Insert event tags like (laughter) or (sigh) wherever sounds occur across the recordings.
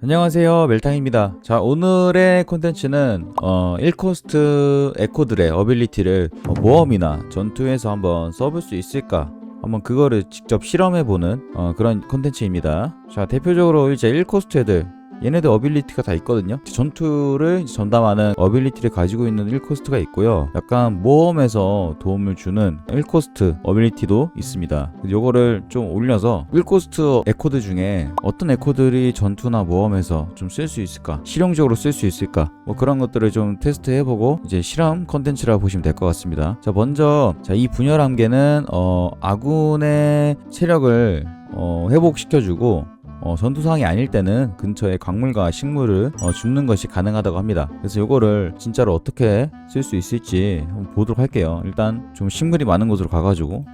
안녕하세요. 멜탕입니다. 자 오늘의 콘텐츠는 어 1코스트 에코들의 어빌리티를 어, 모험이나 전투에서 한번 써볼 수 있을까? 한번 그거를 직접 실험해보는 어, 그런 콘텐츠입니다. 자 대표적으로 이제 1코스트 애들 얘네들 어빌리티가 다 있거든요. 전투를 전담하는 어빌리티를 가지고 있는 1코스트가 있고요. 약간 모험에서 도움을 주는 1코스트 어빌리티도 있습니다. 요거를 좀 올려서 1코스트 에코드 중에 어떤 에코들이 전투나 모험에서 좀 쓸 수 있을까 실용적으로 쓸 수 있을까 뭐 그런 것들을 좀 테스트 해보고 이제 실험 컨텐츠라 보시면 될 것 같습니다. 자 먼저 자 이 분열 함계는 어 아군의 체력을 어 회복시켜주고 어, 전투 상황이 아닐 때는 근처에 광물과 식물을 어, 줍는 것이 가능하다고 합니다. 그래서 이거를 진짜로 어떻게 쓸 수 있을지 한번 보도록 할게요. 일단 좀 식물이 많은 곳으로 가가지고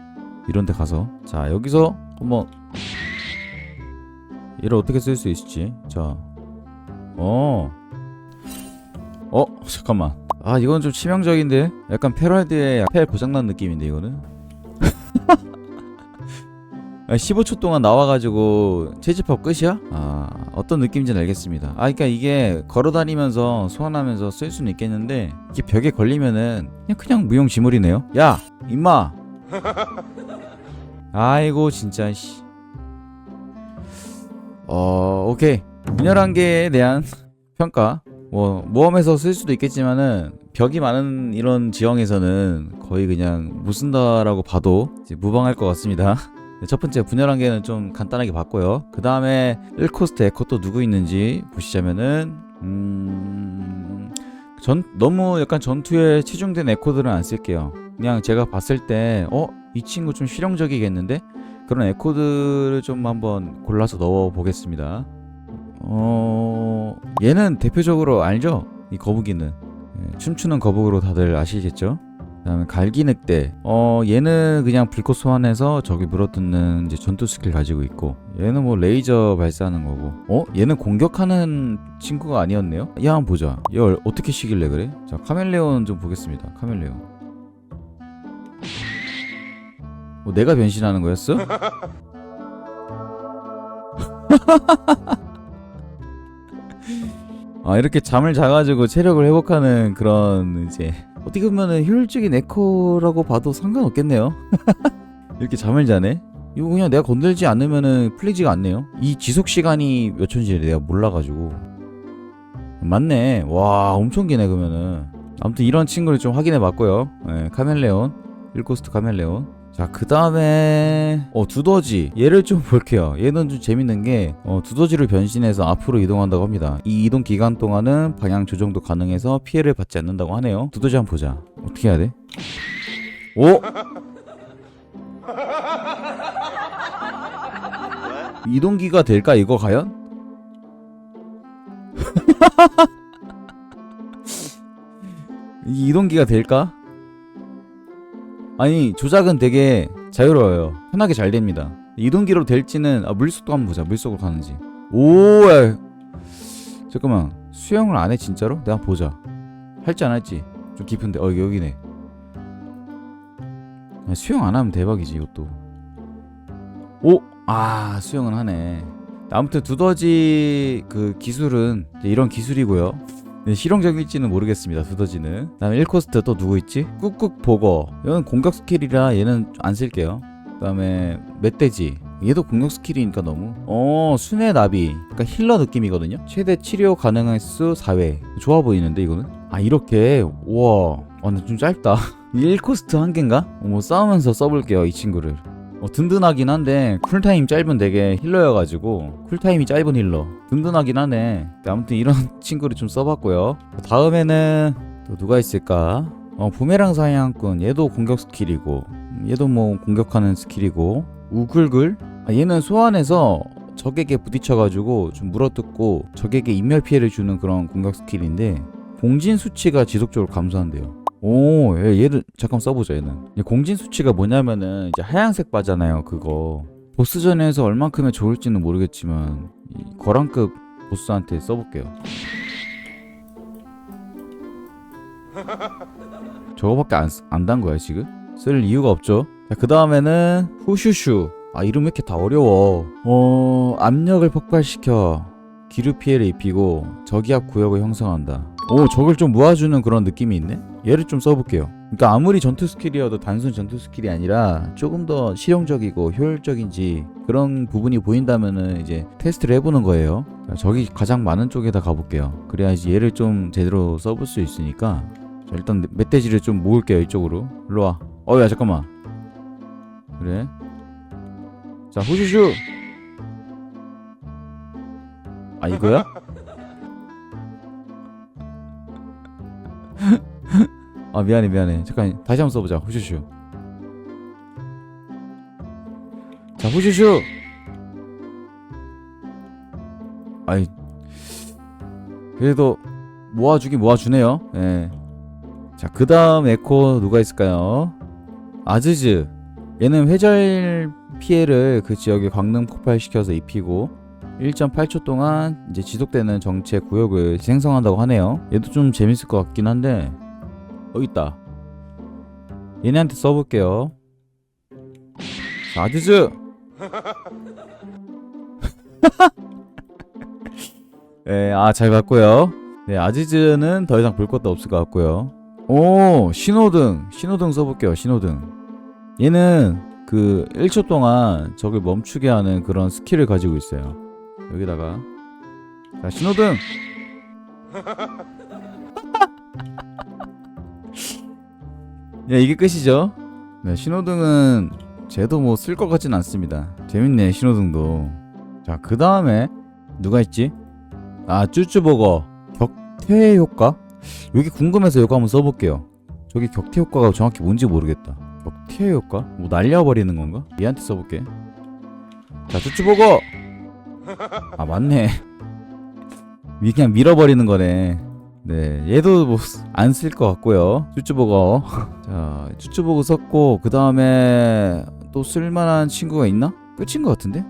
이런 데 가서 자 여기서 한번 얘를 어떻게 쓸 수 있을지 자 어. 어 잠깐만 아 이건 좀 치명적인데 약간 페럴드의 펠 고장난 느낌인데 이거는 15초 동안 나와가지고 채집하고 끝이야? 아 어떤 느낌인지는 알겠습니다. 아 그러니까 이게 걸어다니면서 소환하면서 쓸 수는 있겠는데 이게 벽에 걸리면은 그냥 그냥 무용지물이네요. 야 임마! (laughs) 아이고 진짜 씨. 어 오케이. 분열 한계에 대한 평가. 뭐 모험에서 쓸 수도 있겠지만은 벽이 많은 이런 지형에서는 거의 그냥 못 쓴다라고 봐도 무방할 것 같습니다. 네, (laughs) 첫 번째 분열 한계는 좀 간단하게 봤고요. 그 다음에 1코스트 에코 또 누구 있는지 보시자면은 음... 전 너무 약간 전투에 치중된 에코들은 안 쓸게요. 그냥 제가 봤을 때 어? 이 친구 좀 실용적이겠는데? 그런 에코들을 좀 한번 골라서 넣어 보겠습니다. 어... 얘는 대표적으로 알죠? 이 거북이는 예, 춤추는 거북으로 다들 아시겠죠? 그다음에 갈기늑대. 어 얘는 그냥 불꽃 소환해서 저기 물어뜯는 이제 전투 스킬 가지고 있고 얘는 뭐 레이저 발사하는 거고. 어 얘는 공격하는 친구가 아니었네요. 얘 한번 보자. 얘 얼- 어떻게 시길래 그래? 자 카멜레온 좀 보겠습니다. 카멜레온. 뭐 내가 변신하는 거였어? (laughs) 아 이렇게 잠을 자가지고 체력을 회복하는 그런 이제 어떻게 보면은 효율적인 에코라고 봐도 상관없겠네요. (laughs) 이렇게 잠을 자네. 이거 그냥 내가 건들지 않으면은 풀리지가 않네요. 이 지속 시간이 몇 초인지 내가 몰라가지고. 맞네. 와 엄청 기네 그러면은. 아무튼 이런 친구를 좀 확인해 봤고요. 예, 카멜레온, 일코스트 카멜레온. 자, 그 다음에, 어, 두더지. 얘를 좀 (laughs) 볼게요. 얘는 좀 재밌는 게, 어, 두더지를 변신해서 앞으로 이동한다고 합니다. 이 이동 기간 동안은 방향 조정도 가능해서 피해를 받지 않는다고 하네요. 두더지 한번 보자. 어떻게 해야 돼? 오! (laughs) 이동기가 될까, 이거 과연? (laughs) 이 이동기가 될까? 아니 조작은 되게 자유로워요. 편하게 잘 됩니다. 이동기로 될지는 아, 물속도 한번 보자. 물속으로 가는지. 오 야. 잠깐만. 수영을 안 해 진짜로? 내가 보자. 할지 안 할지. 좀 깊은데. 어 여기네. 야, 수영 안 하면 대박이지 이것도. 오! 아 수영은 하네. 아무튼 두더지 그 기술은 이런 기술이고요. 네, 실용적일지는 모르겠습니다. 두더지는. 그 다음에 1코스트 또 누구 있지? 꾹꾹 보거. 이건 공격 스킬이라 얘는 안 쓸게요. 그 다음에 멧돼지. 얘도 공격 스킬이니까 너무. 어, 순회 나비. 그러니까 힐러 느낌이거든요. 최대 치료 가능한 수 4회. 좋아 보이는데 이거는? 아, 이렇게. 우와. 아, 근데 좀 짧다. (laughs) 1코스트 한 개인가? 어, 뭐 싸우면서 써볼게요, 이 친구를. 어, 든든하긴 한데 쿨타임 짧은 되게 힐러여가지고 쿨타임이 짧은 힐러. 든든하긴 하네. 아무튼 이런 (laughs) 친구를 좀 써봤고요. 다음에는 또 누가 있을까? 어 부메랑 사냥꾼. 얘도 공격 스킬이고 음, 얘도 뭐 공격하는 스킬이고. 우글글? 아, 얘는 소환해서 적에게 부딪혀가지고 좀 물어뜯고 적에게 인멸 피해를 주는 그런 공격 스킬인데 공진 수치가 지속적으로 감소한대요 오, 얘, 얘를 잠깐 써보자 얘는. 얘 공진 수치가 뭐냐면은 이제 하얀색 바잖아요. 그거 보스전에서 얼만큼의 좋을지는 모르겠지만 이 거란급 보스한테 써볼게요. (laughs) 저거밖에 안, 안단 거야 지금? 쓸 이유가 없죠. 자, 그 다음에는 후슈슈. 아 이름 왜 이렇게 다 어려워? 어 압력을 폭발시켜 기류 피해를 입히고 저기압 구역을 형성한다. 오, 적을 좀 모아주는 그런 느낌이 있네? 얘를 좀 써볼게요. 그러니까 아무리 전투 스킬이어도 단순 전투 스킬이 아니라 조금 더 실용적이고 효율적인지 그런 부분이 보인다면은 이제 테스트를 해보는 거예요. 자, 적이 가장 많은 쪽에다 가볼게요. 그래야지 얘를 좀 제대로 써볼 수 있으니까. 자, 일단 멧돼지를 좀 모을게요, 이쪽으로. 일로 와. 어, 야, 잠깐만. 그래. 자, 후슈슈! 아, 이거야? 아 미안해 미안해. 잠깐 다시 한번 써보자. 후슈슈. 자 후슈슈! 아이 그래도 모아주긴 모아주네요. 예. 자그 다음 에코 누가 있을까요? 아즈즈. 얘는 회절 피해를 그 지역에 광능 폭발시켜서 입히고 1.8초 동안 이제 지속되는 정체 구역을 생성한다고 하네요. 얘도 좀 재밌을 것 같긴 한데 여기 있다. 얘네한테 써볼게요. 자, 아즈즈. 네, 아, 잘 봤고요. 네, 아지즈는 더 이상 볼 것도 없을 것 같고요. 오, 신호등. 신호등 써볼게요, 신호등. 얘는 그 1초 동안 적을 멈추게 하는 그런 스킬을 가지고 있어요. 여기다가. 자, 신호등. 야 이게 끝이죠? 네 신호등은 쟤도 뭐 쓸 것 같진 않습니다 재밌네 신호등도 자 그 다음에 누가 있지? 아 쭈쭈버거 격퇴 효과? 여기 궁금해서 이거 한번 써볼게요 저기 격퇴 효과가 정확히 뭔지 모르겠다 격퇴 효과? 뭐 날려버리는 건가? 얘한테 써볼게 자 쭈쭈버거 아 맞네 (laughs) 위 그냥 밀어버리는 거네 네, 얘도 뭐 안 쓸 것 같고요. 쭈쭈버거. (laughs) 자, 쭈쭈버거 썼고 그 다음에 또 쓸만한 친구가 있나? 끝인 것 같은데?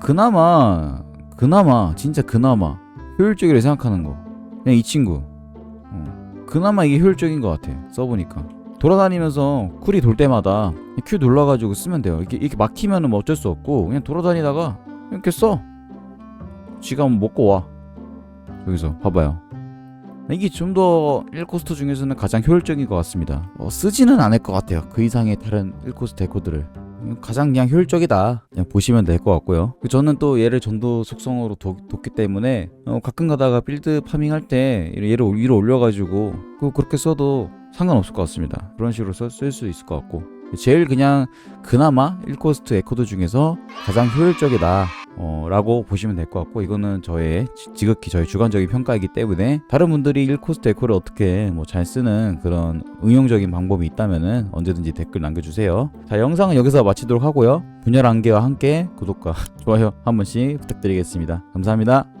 그나마 그나마 진짜 그나마 효율적이라 생각하는 거. 그냥 이 친구. 어. 그나마 이게 효율적인 것 같아. 써보니까. 돌아다니면서 쿨이 돌 때마다 Q 눌러가지고 쓰면 돼요. 이렇게, 이렇게 막히면은 뭐 어쩔 수 없고 그냥 돌아다니다가 이렇게 써. 지가 먹고 와. 여기서 봐봐요. 이게 좀 더 1코스트 중에서는 가장 효율적인 것 같습니다. 어, 쓰지는 않을 것 같아요. 그 이상의 다른 1코스트 에코드를. 음, 가장 그냥 효율적이다. 그냥 보시면 될 것 같고요. 저는 또 얘를 전도 속성으로 뒀, 기 때문에 어, 가끔 가다가 빌드 파밍 할 때 얘를 위로 올려가지고 그 그렇게 써도 상관없을 것 같습니다. 그런 식으로 쓸 수 있을 것 같고 제일 그냥 그나마 1코스트 에코드 중에서 가장 효율적이다 어, 라고 보시면 될 것 같고 이거는 저의 지- 지극히 저의 주관적인 평가이기 때문에 다른 분들이 1코스트 에코를 어떻게 뭐 잘 쓰는 그런 응용적인 방법이 있다면은 언제든지 댓글 남겨주세요. 자 영상은 여기서 마치도록 하고요. 분열 안개와 함께 구독과 (laughs) 좋아요 한 번씩 부탁드리겠습니다. 감사합니다